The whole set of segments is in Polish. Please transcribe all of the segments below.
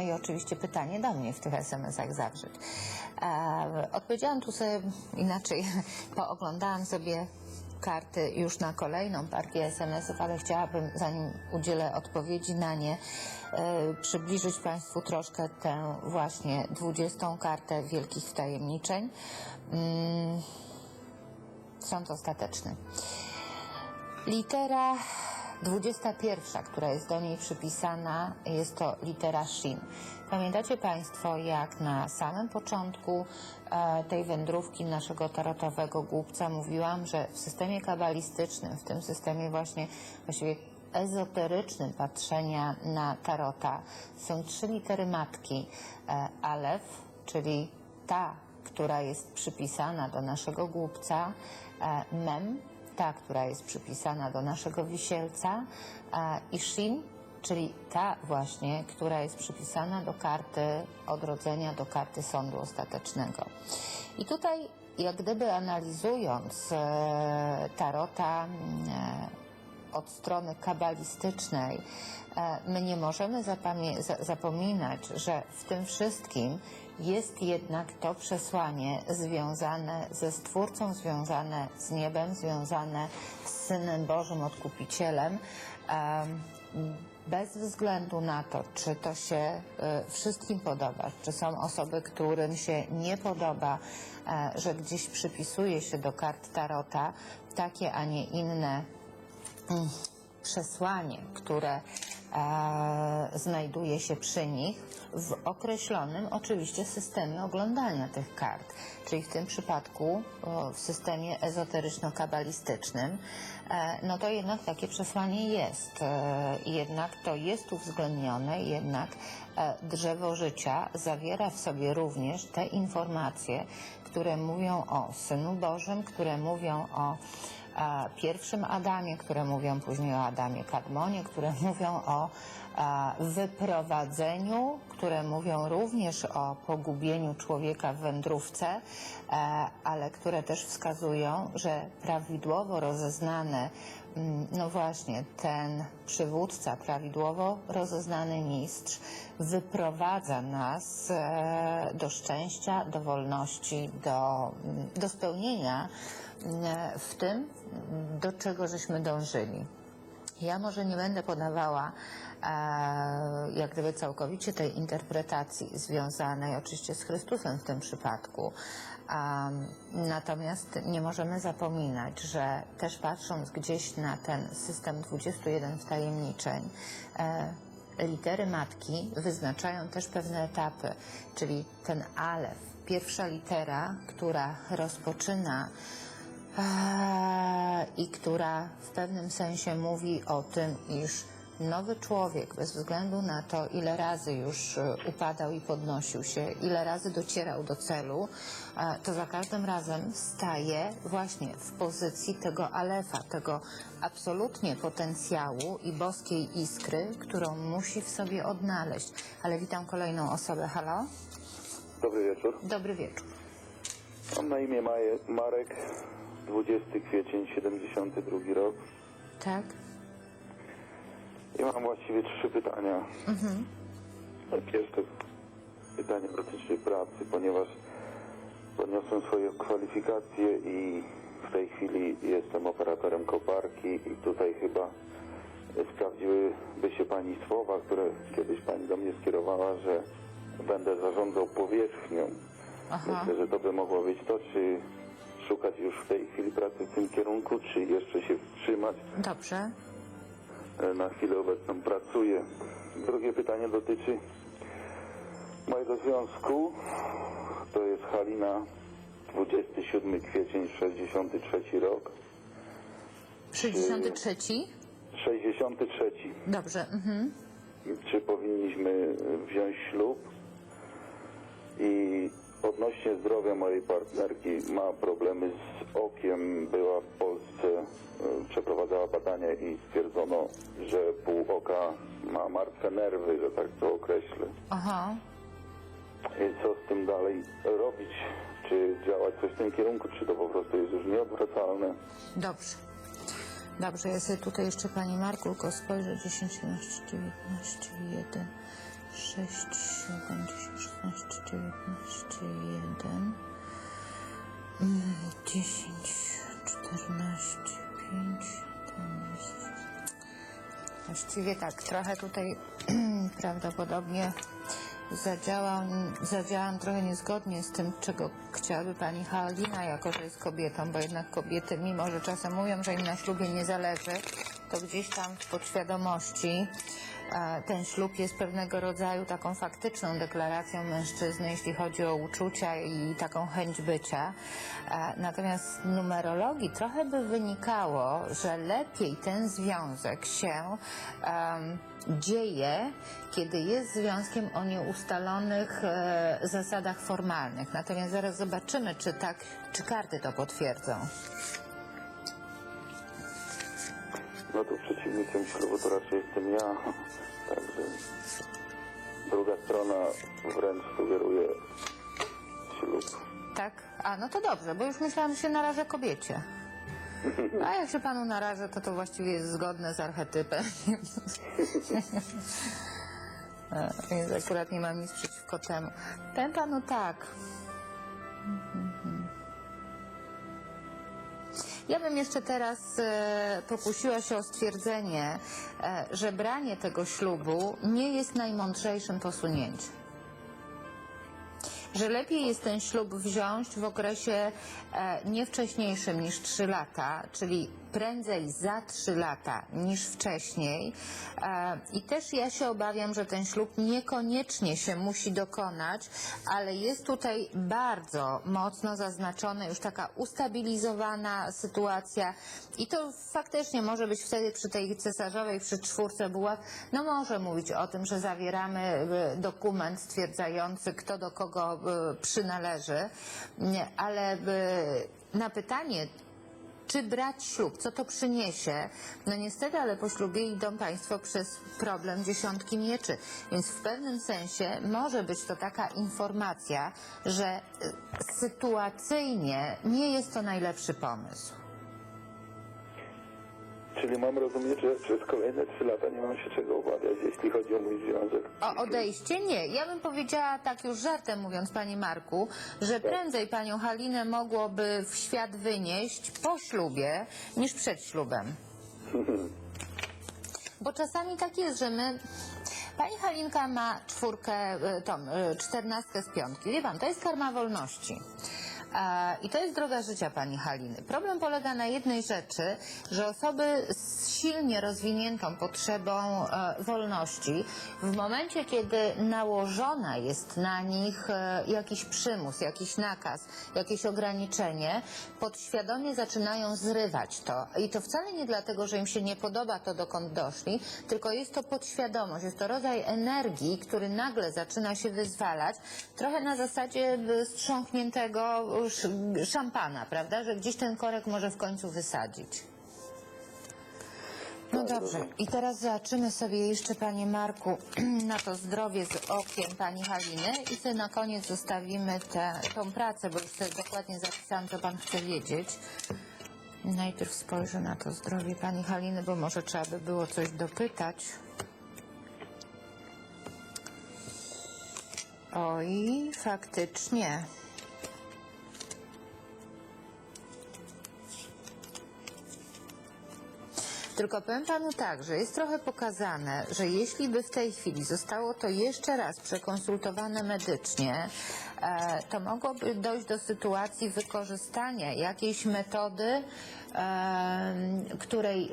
no i oczywiście pytanie do mnie w tych SMS-ach zawrzeć. E, odpowiedziałam tu sobie inaczej, pooglądałam sobie karty już na kolejną partię SMS-ów, ale chciałabym, zanim udzielę odpowiedzi na nie, e, przybliżyć Państwu troszkę tę właśnie dwudziestą kartę wielkich wtajemniczeń. Mm, sąd ostateczny. Litera 21, która jest do niej przypisana, jest to litera Shin. Pamiętacie Państwo, jak na samym początku e, tej wędrówki naszego tarotowego głupca mówiłam, że w systemie kabalistycznym, w tym systemie właśnie właściwie ezoterycznym patrzenia na tarota są trzy litery matki. E, Alef, czyli ta, która jest przypisana do naszego głupca, e, Mem, ta, która jest przypisana do naszego wisielca i Shin, czyli ta właśnie, która jest przypisana do karty odrodzenia, do karty sądu ostatecznego. I tutaj, jak gdyby analizując e, tarota mm, e, od strony kabalistycznej, my nie możemy zapominać, że w tym wszystkim jest jednak to przesłanie związane ze Stwórcą, związane z niebem, związane z Synem Bożym, Odkupicielem. Em, Bez względu na to, czy to się e, wszystkim podoba, czy są osoby, którym się nie podoba, e, że gdzieś przypisuje się do kart Tarota takie, a nie inne mm, przesłanie, które e, znajduje się przy nich w określonym oczywiście systemie oglądania tych kart, czyli w tym przypadku o, w systemie ezoteryczno-kabalistycznym, e, no to jednak takie przesłanie jest. E, jednak to jest uwzględnione, jednak e, drzewo życia zawiera w sobie również te informacje, które mówią o Synu Bożym, które mówią o pierwszym Adamie, które mówią później o Adamie Kadmonie, które mówią o e, wyprowadzeniu, które mówią również o pogubieniu człowieka w wędrówce, e, ale które też wskazują, że prawidłowo rozeznane, no właśnie, ten przywódca, prawidłowo rozeznany mistrz wyprowadza nas e, do szczęścia, do wolności, do, do spełnienia e, w tym, do czego żeśmy dążyli. Ja może nie będę podawała e, jak gdyby całkowicie tej interpretacji związanej oczywiście z Chrystusem w tym przypadku. Am, natomiast nie możemy zapominać, że też patrząc gdzieś na ten system 21 wtajemniczeń, e, litery matki wyznaczają też pewne etapy, czyli ten alef, pierwsza litera, która rozpoczyna i która w pewnym sensie mówi o tym, iż nowy człowiek, bez względu na to, ile razy już e, upadał i podnosił się, ile razy docierał do celu, e, to za każdym razem staje właśnie w pozycji tego alefa, tego absolutnie potencjału i boskiej iskry, którą musi w sobie odnaleźć. Ale witam kolejną osobę. Halo? Dobry wieczór. Dobry wieczór. Mam na imię Marek, 20 kwiecień 72 rok. Tak? I mam właściwie trzy pytania. Pierwsze pytanie dotyczy pracy, ponieważ podniosłem swoje kwalifikacje i w tej chwili jestem operatorem koparki i tutaj chyba sprawdziłyby się Pani słowa, które kiedyś Pani do mnie skierowała, że będę zarządzał powierzchnią. Aha. Myślę, że to by mogło być to, czy szukać już w tej chwili pracy w tym kierunku, czy jeszcze się wstrzymać. Dobrze. E, Na chwilę obecną pracuję. Drugie pytanie dotyczy mojego związku. To jest Halina, 27 kwiecień 63 rok. 63? 63. Dobrze. Mhm. Czy powinniśmy wziąć ślub? I odnośnie zdrowia mojej partnerki ma problemy z okiem. Była w Polsce, e, przeprowadzała badania i stwierdzono, że pół oka ma martwe nerwy, że tak to określę. Aha. I co z tym dalej robić? Czy działać coś w tym kierunku, czy to po prostu jest już nieodwracalne? Dobrze. Dobrze, ja sobie tutaj jeszcze Pani Marku tylko spojrzę. 10, 11, 19, 1, 6, 7, 10, 16, 19, 1, mm, 10, 14, 5, 11. Właściwie tak, trochę tutaj prawdopodobnie zadziałam, zadziałam trochę niezgodnie z tym, czego chciałaby pani Halina, jako że jest kobietą, bo jednak kobiety, mimo że czasem mówią, że im na ślubie nie zależy, to gdzieś tam w podświadomości ten ślub jest pewnego rodzaju taką faktyczną deklaracją mężczyzny, jeśli chodzi o uczucia i taką chęć bycia. Natomiast z numerologii trochę by wynikało, że lepiej ten związek się em, dzieje, kiedy jest związkiem o nieustalonych e, zasadach formalnych. Natomiast zaraz zobaczymy, czy tak, czy karty to potwierdzą. No to przeciwnikiem ślubu to raczej jestem ja. Także druga strona wręcz sugeruje ślub. Tak? A, no to dobrze, bo już myślałam, że się narażę kobiecie. A jak się panu narażę, to to właściwie jest zgodne z archetypem. E, Więc akurat nie mam nic przeciwko temu. Powiem panu tak. Ja bym jeszcze teraz e, pokusiła się o stwierdzenie, e, że branie tego ślubu nie jest najmądrzejszym posunięciem. Że lepiej jest ten ślub wziąć w okresie e, nie wcześniejszym niż 3 lata, czyli prędzej za 3 lata niż wcześniej. E, I też ja się obawiam, że ten ślub niekoniecznie się musi dokonać, ale jest tutaj bardzo mocno zaznaczona już taka ustabilizowana sytuacja. I to faktycznie może być wtedy przy tej cesarzowej, przy czwórce buław, no może mówić o tym, że zawieramy e, dokument stwierdzający, kto do kogo e, przynależy, ale na pytanie, czy brać ślub, co to przyniesie? No niestety, ale po ślubie idą Państwo przez problem dziesiątki mieczy, więc w pewnym sensie może być to taka informacja, że y, sytuacyjnie nie jest to najlepszy pomysł. Czyli mam rozumieć, że przez kolejne trzy lata nie mam się czego obawiać, jeśli chodzi o mój związek. O odejście nie. Ja bym powiedziała tak już żartem mówiąc, Panie Marku, że prędzej Panią Halinę mogłoby w świat wynieść po ślubie niż przed ślubem. Bo czasami tak jest, że my... Pani Halinka ma czwórkę, y, tą, y, czternastkę z piątki. Wie Pan, to jest karma wolności. I to jest droga życia pani Haliny. Problem polega na jednej rzeczy, że osoby z silnie rozwiniętą potrzebą e, wolności, w momencie, kiedy nałożona jest na nich e, jakiś przymus, jakiś nakaz, jakieś ograniczenie, podświadomie zaczynają zrywać to. I to wcale nie dlatego, że im się nie podoba to, dokąd doszli, tylko jest to podświadomość, jest to rodzaj energii, który nagle zaczyna się wyzwalać, trochę na zasadzie y, strząkniętego sz- szampana, prawda, że gdzieś ten korek może w końcu wysadzić. No dobrze, i teraz zobaczymy sobie jeszcze, Panie Marku, na to zdrowie z okiem Pani Haliny i sobie na koniec zostawimy tę tą pracę, bo już sobie dokładnie zapisałam, co Pan chce wiedzieć. Najpierw spojrzę na to zdrowie Pani Haliny, bo może trzeba by było coś dopytać. Oj, faktycznie. Tylko powiem panu tak, że jest trochę pokazane, że jeśli by w tej chwili zostało to jeszcze raz przekonsultowane medycznie, e, to mogłoby dojść do sytuacji wykorzystania jakiejś metody, której,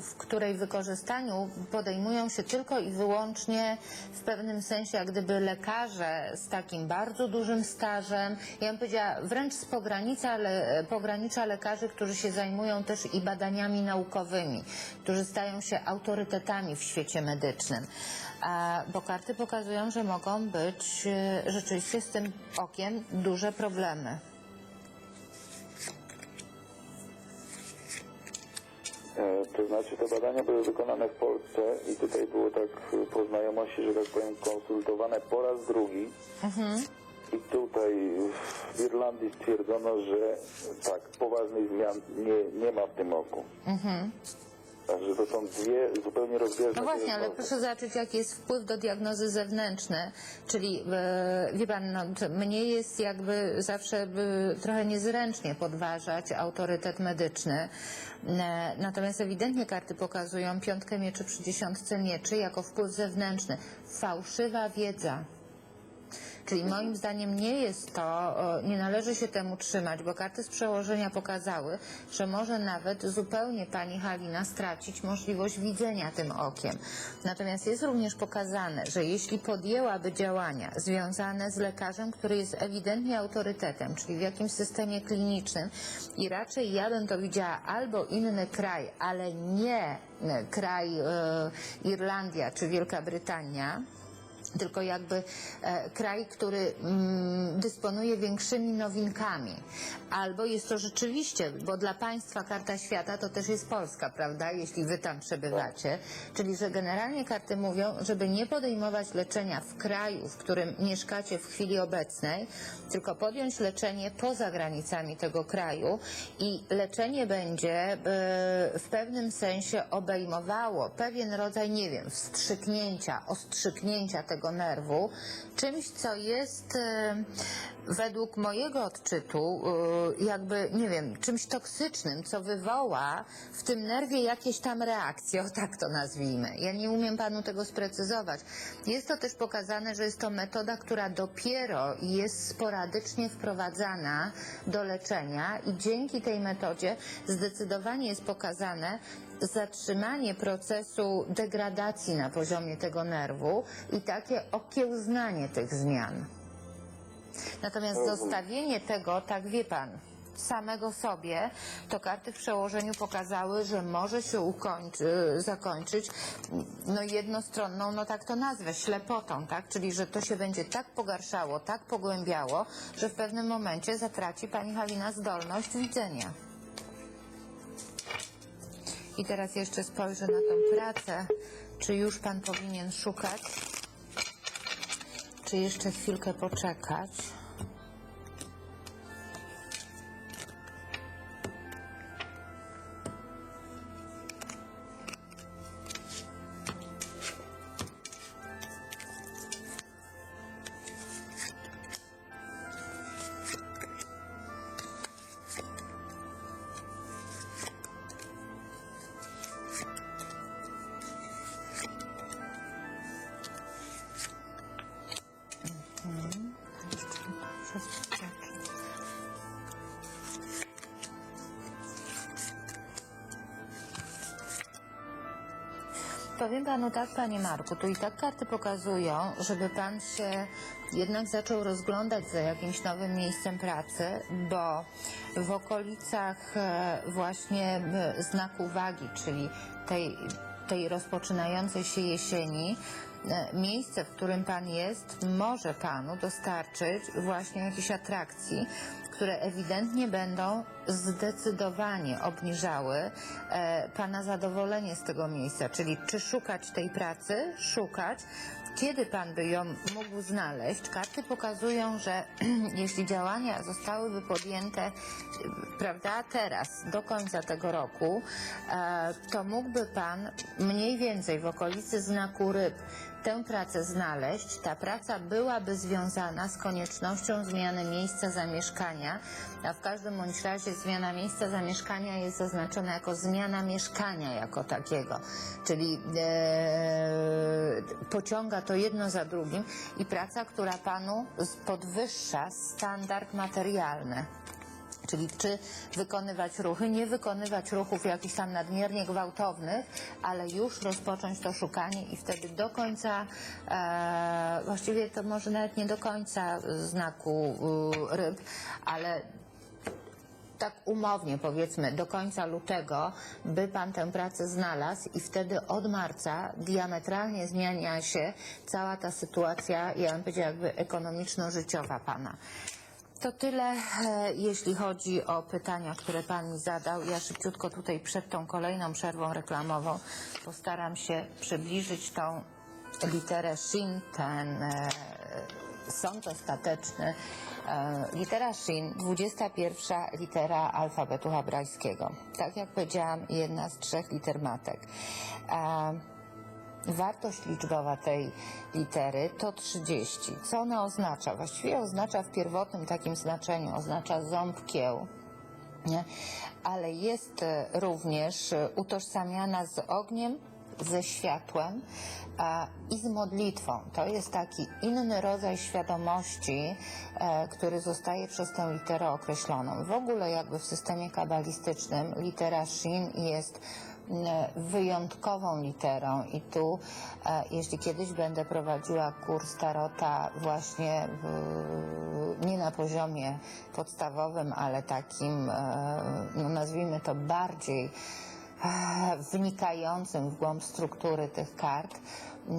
w której wykorzystaniu podejmują się tylko i wyłącznie w pewnym sensie jak gdyby lekarze z takim bardzo dużym stażem, ja bym powiedziała wręcz z pogranicza, le, pogranicza lekarzy, którzy się zajmują też i badaniami naukowymi, którzy stają się autorytetami w świecie medycznym. A, bo karty pokazują, że mogą być e, rzeczywiście z tym okiem duże problemy. E, To znaczy te badania były wykonane w Polsce i tutaj było tak e, po znajomości, że tak powiem, konsultowane po raz drugi. I tutaj w Irlandii stwierdzono, że tak, poważnych zmian nie, nie ma w tym oku. Także to są dwie zupełnie rozbieżne No właśnie, ale proszę zobaczyć, jaki jest wpływ do diagnozy zewnętrznej. Czyli, e, wie pan, no, mnie jest jakby zawsze e, trochę niezręcznie podważać autorytet medyczny. E, Natomiast ewidentnie karty pokazują piątkę mieczy przy dziesiątce mieczy jako wpływ zewnętrzny. Fałszywa wiedza. Czyli moim zdaniem nie jest to, nie należy się temu trzymać, bo karty z przełożenia pokazały, że może nawet zupełnie pani Halina stracić możliwość widzenia tym okiem. Natomiast jest również pokazane, że jeśli podjęłaby działania związane z lekarzem, który jest ewidentnie autorytetem, czyli w jakimś systemie klinicznym i raczej ja bym to widziała albo inny kraj, ale nie kraj e, Irlandia czy Wielka Brytania, tylko jakby e, kraj, który mm, dysponuje większymi nowinkami. Albo jest to rzeczywiście, bo dla państwa karta świata to też jest Polska, prawda, jeśli wy tam przebywacie. Czyli, że generalnie karty mówią, żeby nie podejmować leczenia w kraju, w którym mieszkacie w chwili obecnej, tylko podjąć leczenie poza granicami tego kraju i leczenie będzie e, w pewnym sensie obejmowało pewien rodzaj, nie wiem, wstrzyknięcia, ostrzyknięcia tego nerwu, czymś, co jest e, według mojego odczytu e, jakby, nie wiem, czymś toksycznym, co wywoła w tym nerwie jakieś tam reakcje, o tak to nazwijmy. Ja nie umiem panu tego sprecyzować. Jest to też pokazane, że jest to metoda, która dopiero jest sporadycznie wprowadzana do leczenia i dzięki tej metodzie zdecydowanie jest pokazane zatrzymanie procesu degradacji na poziomie tego nerwu i takie okiełznanie tych zmian. Natomiast zostawienie tego, tak wie pan, samego sobie, to karty w przełożeniu pokazały, że może się ukończy, zakończyć no jednostronną, no tak to nazwę, ślepotą, tak? Czyli, że to się będzie tak pogarszało, tak pogłębiało, że w pewnym momencie zatraci pani Halina zdolność widzenia. I teraz jeszcze spojrzę na tą pracę. Czy już pan powinien szukać? Czy jeszcze chwilkę poczekać? Powiem panu tak, panie Marku, tu i tak karty pokazują, żeby pan się jednak zaczął rozglądać za jakimś nowym miejscem pracy, bo w okolicach e, właśnie znaku wagi, czyli tej, tej rozpoczynającej się jesieni, e, miejsce, w którym pan jest, może panu dostarczyć właśnie jakiejś atrakcji, które ewidentnie będą zdecydowanie obniżały e, Pana zadowolenie z tego miejsca. Czyli czy szukać tej pracy, szukać, kiedy Pan by ją mógł znaleźć. Karty pokazują, że jeśli działania zostałyby podjęte, prawda, teraz, do końca tego roku, e, to mógłby Pan mniej więcej w okolicy znaku ryb tę pracę znaleźć, ta praca byłaby związana z koniecznością zmiany miejsca zamieszkania, a w każdym bądź razie zmiana miejsca zamieszkania jest zaznaczona jako zmiana mieszkania jako takiego, czyli e, pociąga to jedno za drugim i praca, która panu podwyższa standard materialny. Czyli czy wykonywać ruchy, nie wykonywać ruchów jakichś tam nadmiernie gwałtownych, ale już rozpocząć to szukanie i wtedy do końca, e, właściwie to może nawet nie do końca znaku y, ryb, ale tak umownie powiedzmy do końca lutego, by pan tę pracę znalazł i wtedy od marca diametralnie zmienia się cała ta sytuacja, ja bym powiedziała jakby ekonomiczno-życiowa pana. To tyle, e, jeśli chodzi o pytania, które Pan mi zadał. Ja szybciutko tutaj przed tą kolejną przerwą reklamową postaram się przybliżyć tą literę Shin, ten, e, sąd ostateczny. E, litera Shin, 21 litera alfabetu hebrajskiego. Tak jak powiedziałam, jedna z trzech liter matek. Wartość liczbowa tej litery to 30. Co ona oznacza? Właściwie oznacza w pierwotnym takim znaczeniu, oznacza ząb kieł. Nie? Ale jest e, również e, utożsamiana z ogniem, ze światłem a, i z modlitwą. To jest taki inny rodzaj świadomości, e, który zostaje przez tę literę określoną. W ogóle jakby w systemie kabalistycznym litera Shin jest wyjątkową literą. I tu, e, jeśli kiedyś będę prowadziła kurs Tarota właśnie w, nie na poziomie podstawowym, ale takim, e, no nazwijmy to bardziej e, wnikającym w głąb struktury tych kart,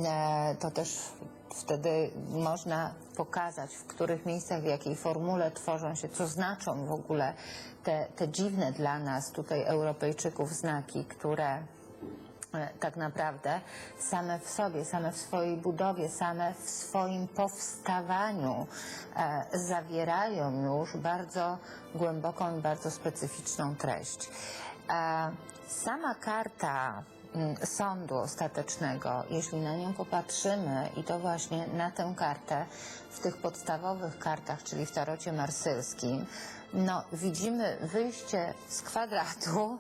e, to też wtedy można pokazać, w których miejscach, w jakiej formule tworzą się, co znaczą w ogóle te, te dziwne dla nas, tutaj Europejczyków, znaki, które e, tak naprawdę same w sobie, same w swojej budowie, same w swoim powstawaniu e, zawierają już bardzo głęboką i bardzo specyficzną treść. E, sama karta sądu ostatecznego, jeśli na nią popatrzymy i to właśnie na tę kartę w tych podstawowych kartach, czyli w tarocie marsylskim, no widzimy wyjście z kwadratu,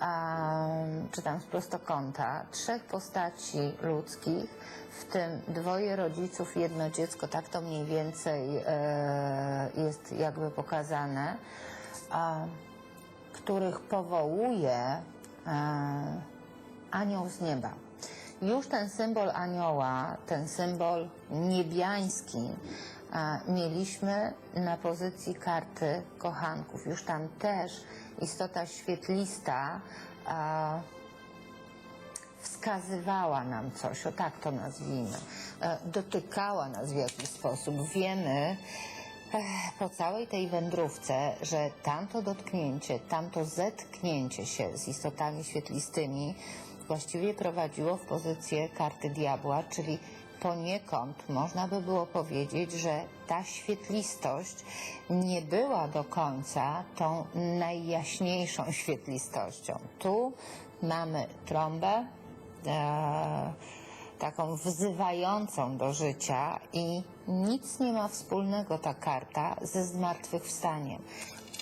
em, czy tam z prostokąta, trzech postaci ludzkich, w tym dwoje rodziców jedno dziecko, tak to mniej więcej e, jest jakby pokazane, a, których powołuje e, anioł z nieba. Już ten symbol anioła, ten symbol niebiański e, mieliśmy na pozycji karty kochanków. Już tam też istota świetlista e, wskazywała nam coś, o tak to nazwijmy, e, dotykała nas w jakiś sposób. Wiemy eh, po całej tej wędrówce, że tamto dotknięcie, tamto zetknięcie się z istotami świetlistymi właściwie prowadziło w pozycję karty diabła, czyli poniekąd można by było powiedzieć, że ta świetlistość nie była do końca tą najjaśniejszą świetlistością. Tu mamy trąbę, e, taką wzywającą do życia i nic nie ma wspólnego ta karta ze zmartwychwstaniem.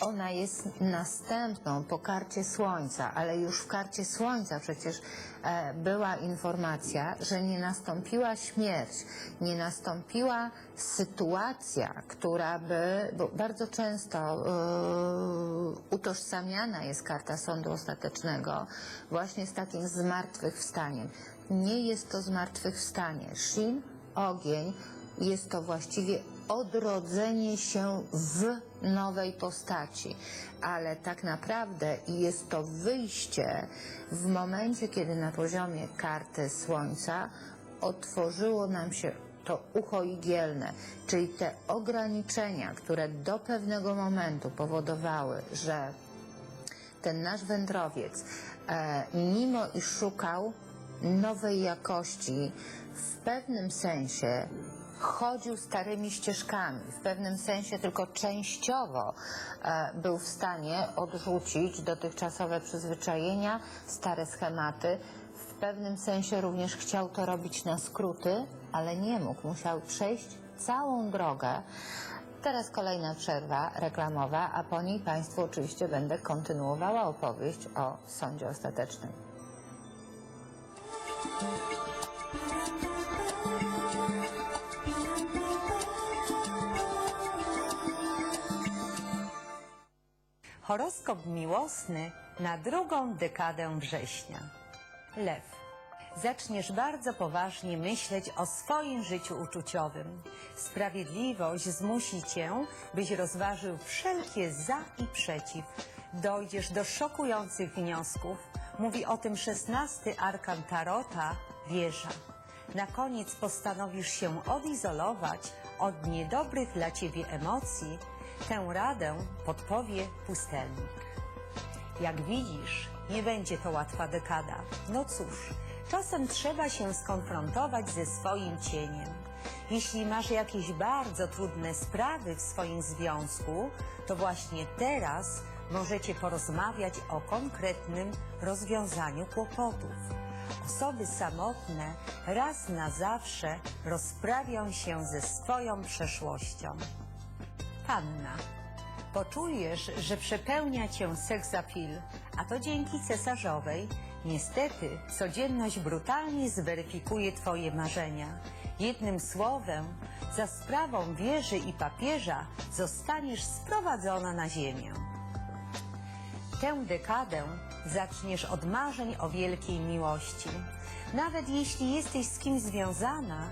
Ona jest następną po karcie Słońca, ale już w karcie Słońca przecież e, była informacja, że nie nastąpiła śmierć, nie nastąpiła sytuacja, która by, bo bardzo często e, utożsamiana jest karta sądu ostatecznego właśnie z takim zmartwychwstaniem. Nie jest to zmartwychwstanie. Shin, ogień, jest to właściwie odrodzenie się w nowej postaci, ale tak naprawdę jest to wyjście w momencie, kiedy na poziomie karty Słońca otworzyło nam się to ucho igielne, czyli te ograniczenia, które do pewnego momentu powodowały, że ten nasz wędrowiec, e, mimo iż szukał nowej jakości, w pewnym sensie chodził starymi ścieżkami, w pewnym sensie tylko częściowo e, był w stanie odrzucić dotychczasowe przyzwyczajenia, stare schematy. W pewnym sensie również chciał to robić na skróty, ale nie mógł. Musiał przejść całą drogę. Teraz kolejna przerwa reklamowa, a po niej Państwu oczywiście będę kontynuowała opowieść o sądzie ostatecznym. Horoskop miłosny na drugą dekadę września. Lew. Zaczniesz bardzo poważnie myśleć o swoim życiu uczuciowym. Sprawiedliwość zmusi cię, byś rozważył wszelkie za i przeciw. Dojdziesz do szokujących wniosków. Mówi o tym szesnasty arkan Tarota, wieża. Na koniec postanowisz się odizolować od niedobrych dla ciebie emocji. Tę radę podpowie pustelnik. Jak widzisz, nie będzie to łatwa dekada. No cóż, czasem trzeba się skonfrontować ze swoim cieniem. Jeśli masz jakieś bardzo trudne sprawy w swoim związku, to właśnie teraz możecie porozmawiać o konkretnym rozwiązaniu kłopotów. Osoby samotne raz na zawsze rozprawią się ze swoją przeszłością. Panna. Poczujesz, że przepełnia cię seksapil, a to dzięki cesarzowej. Niestety, codzienność brutalnie zweryfikuje twoje marzenia. Jednym słowem, za sprawą wieży i papieża zostaniesz sprowadzona na ziemię. Tę dekadę zaczniesz od marzeń o wielkiej miłości. Nawet jeśli jesteś z kimś związana,